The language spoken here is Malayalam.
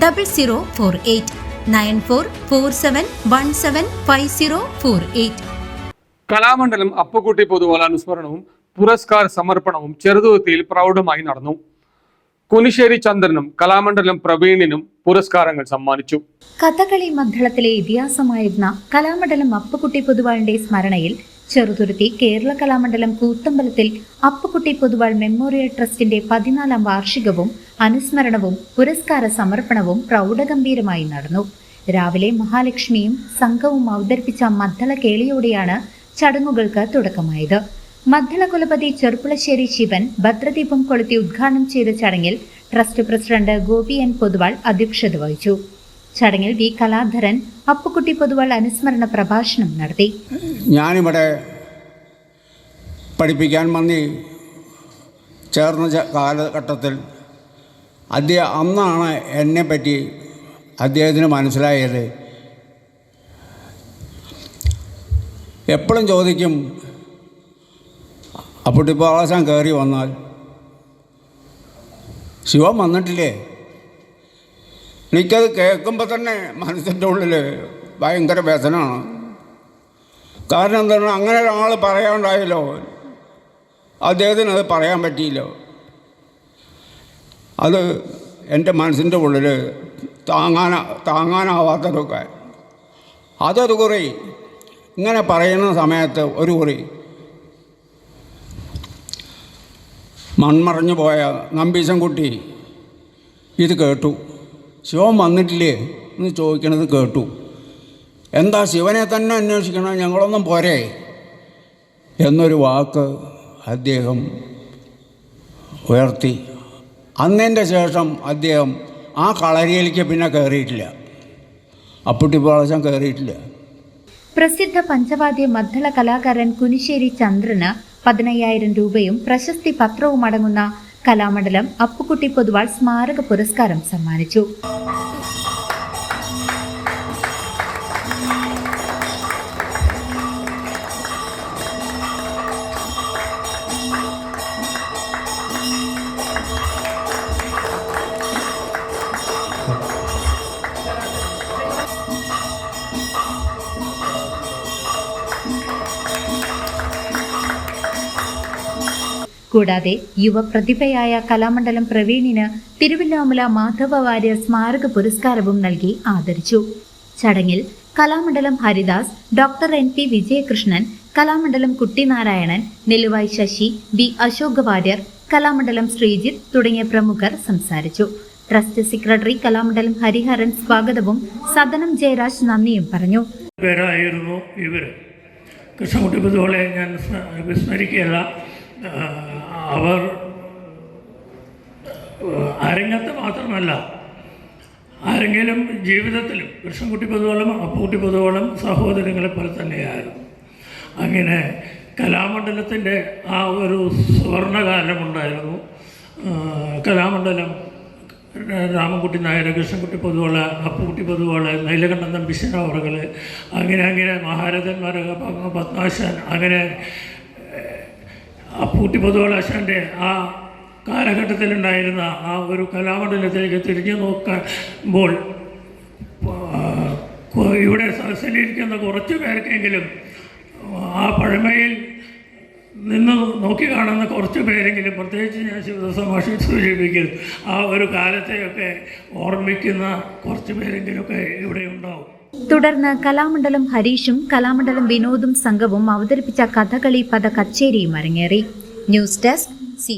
double zero four eight nine four four seven one seven five zero four eight Kalamandalam Appukutty Poduval അനുസ്മരണവും പുരസ്കാര സമർപ്പണവും ചെറുതുരുത്തിയിൽ പ്രൗഢമായി നടന്നു. കുനിശ്ശേരി ചന്ദ്രനും കലാമണ്ഡലം പ്രവീണിനും പുരസ്കാരങ്ങൾ സമ്മാനിച്ചു. കഥകളി മണ്ഡലത്തിലെ ഇതിഹാസമായിരുന്ന കലാമണ്ഡലം അപ്പുകുട്ടി പൊതുവാളിന്റെ സ്മരണയിൽ ചെറുതുരുത്തി കേരള കലാമണ്ഡലം കൂത്തമ്പലത്തിൽ അപ്പുകുട്ടി പൊതുവാൾ മെമ്മോറിയൽ ട്രസ്റ്റിന്റെ പതിനാലാം വാർഷികവും അനുസ്മരണവും പുരസ്കാര സമർപ്പണവും പ്രൗഢഗംഭീരമായി നടന്നു. രാവിലെ മഹാലക്ഷ്മിയും സംഘവും അവതരിപ്പിച്ച മദ്ദള കേളിയോടെയാണ് ചടങ്ങുകൾക്ക് തുടക്കമായത്. മദ്ദള കുലപതി ചെറുപ്പുളശ്ശേരി ശിവൻ ഭദ്രദീപം കൊളുത്തി ഉദ്ഘാടനം ചെയ്ത ചടങ്ങിൽ trust president Gopi N Poduval അധ്യക്ഷത വഹിച്ചു. ചടങ്ങിൽ വി കലാധരൻ അപ്പുക്കുട്ടി പൊതുവാൾ അനുസ്മരണ പ്രഭാഷണം നടത്തി. ഞാനിവിടെ പഠിപ്പിക്കാൻ വന്നി ചേർന്ന കാലഘട്ടത്തിൽ അദ്ദേഹം അന്നാണ് എന്നെ പറ്റി അദ്ദേഹത്തിന് മനസ്സിലായത്. എപ്പോഴും ചോദിക്കും അപ്പുട്ടിപ്പാളാശാൻ കയറി വന്നാൽ? ശിവം വന്നിട്ടില്ലേ? എനിക്കത് കേൾക്കുമ്പോൾ തന്നെ മനസ്സിന്റെ ഉള്ളിൽ ഭയങ്കര വ്യസനമാണ് കാരണം എന്താണ്? അങ്ങനെ ഒരാൾ പറയാണ്ടായല്ലോ. അദ്ദേഹത്തിന് അത് പറയാൻ പറ്റിയില്ലോ. അത് എന്റെ മനസ്സിന്റെ ഉള്ളിൽ താങ്ങാൻ താങ്ങാനാവാത്തതൊക്കെ. അതൊരു കുറി. ഇങ്ങനെ പറയുന്ന സമയത്ത് ഒരു കുറി. മൺമറഞ്ഞു പോയ നമ്പീശൻകുട്ടി ഇത് കേട്ടു. ശിവൻ വന്നിട്ടില്ലേ എന്ന് ചോദിക്കണത് കേട്ടു. എന്താ ശിവനെ തന്നെ അന്വേഷിക്കണം? ഞങ്ങളൊന്നും പോരെ? എന്നൊരു വാക്ക് അദ്ദേഹം ഉയർത്തി. അന്നതിന്റെ ശേഷം അദ്ദേഹം ആ കളരിയിലേക്ക് പിന്നെ കയറിയിട്ടില്ല. അപ്പുട്ടി പാളശം കയറിയിട്ടില്ല. പ്രസിദ്ധ പഞ്ചവാദ്യ മദ്ദള കലാകാരൻ കുനിശ്ശേരി ചന്ദ്രന് പതിനയ്യായിരം രൂപയും പ്രശസ്തി പത്രവും അടങ്ങുന്ന കലാമണ്ഡലം അപ്പുക്കുട്ടി പൊതുവാൾ സ്മാരക പുരസ്കാരം സമ്മാനിച്ചു. കൂടാതെ യുവപ്രതിഭയായ കലാമണ്ഡലം പ്രവീണിന് തിരുവില്ലാമുല മാധവ വാര്യർ സ്മാരക പുരസ്കാരവും നൽകി ആദരിച്ചു. ചടങ്ങിൽ Kalamandalam Haridas doctor N P Vijayakrishnan Kalamandalam Kuttinarayanan Neluvai Sasi B Ashok Warrier Kalamandalam Sreejith തുടങ്ങിയ പ്രമുഖർ സംസാരിച്ചു. ട്രസ്റ്റ് സെക്രട്ടറി കലാമണ്ഡലം ഹരിഹരൻ സ്വാഗതവും സദനം ജയരാജ് നന്ദിയും പറഞ്ഞു. പേരായിരുന്നു ഇവർ കൃഷ്ണകുട്ടി പൊതുവളെ ഞാൻ സ്മ- വിസ്മരിക്കുകയല്ല. അവർ അരങ്ങത്ത് മാത്രമല്ല ആരെങ്കിലും ജീവിതത്തിലും കൃഷ്ണൻകുട്ടി പൊതുവോളം അപ്പുകുട്ടി പൊതുവോളം സഹോദരങ്ങളെ പോലെ തന്നെയായിരുന്നു. അങ്ങനെ കലാമണ്ഡലത്തിന്റെ ആ ഒരു സുവർണകാലമുണ്ടായിരുന്നു കലാമണ്ഡലം രാമൻകുട്ടി നായർ കൃഷ്ണൻകുട്ടി പൊതുവള അപ്പുകുട്ടി പൊതുവള നീലകണ്ഠൻ നമ്പിശനവറുകൾ അങ്ങനെ അങ്ങനെ മഹാരഥന്മാർ പത്മാശാൻ അങ്ങനെ അപ്പൂട്ടി പൊതുവളാശാന്റെ ആ കാലഘട്ടത്തിലുണ്ടായിരുന്ന ആ ഒരു കലാമണ്ഡലത്തിലേക്ക് തിരിഞ്ഞു നോക്കുമ്പോൾ ഇവിടെ സദസ്സിലിരിക്കുന്ന കുറച്ച് പേർക്കെങ്കിലും ആ പഴമയിൽ നിന്ന് നോക്കി കാണുന്ന കുറച്ച് പേരെങ്കിലും പ്രത്യേകിച്ച് ഞാൻ ശിവദാസമാഷി സൂചിപ്പിക്കും ആ ഒരു കാലത്തെയൊക്കെ ഓർമ്മിക്കുന്ന കുറച്ച് പേരെങ്കിലുമൊക്കെ ഇവിടെ ഉണ്ടാവും തുടർന്ന് കലാമണ്ഡലം ഹരീഷും കലാമണ്ഡലം വിനോദും സംഘവും അവതരിപ്പിച്ച കഥകളി പദ കച്ചേരിയും അരങ്ങേറി. News desk C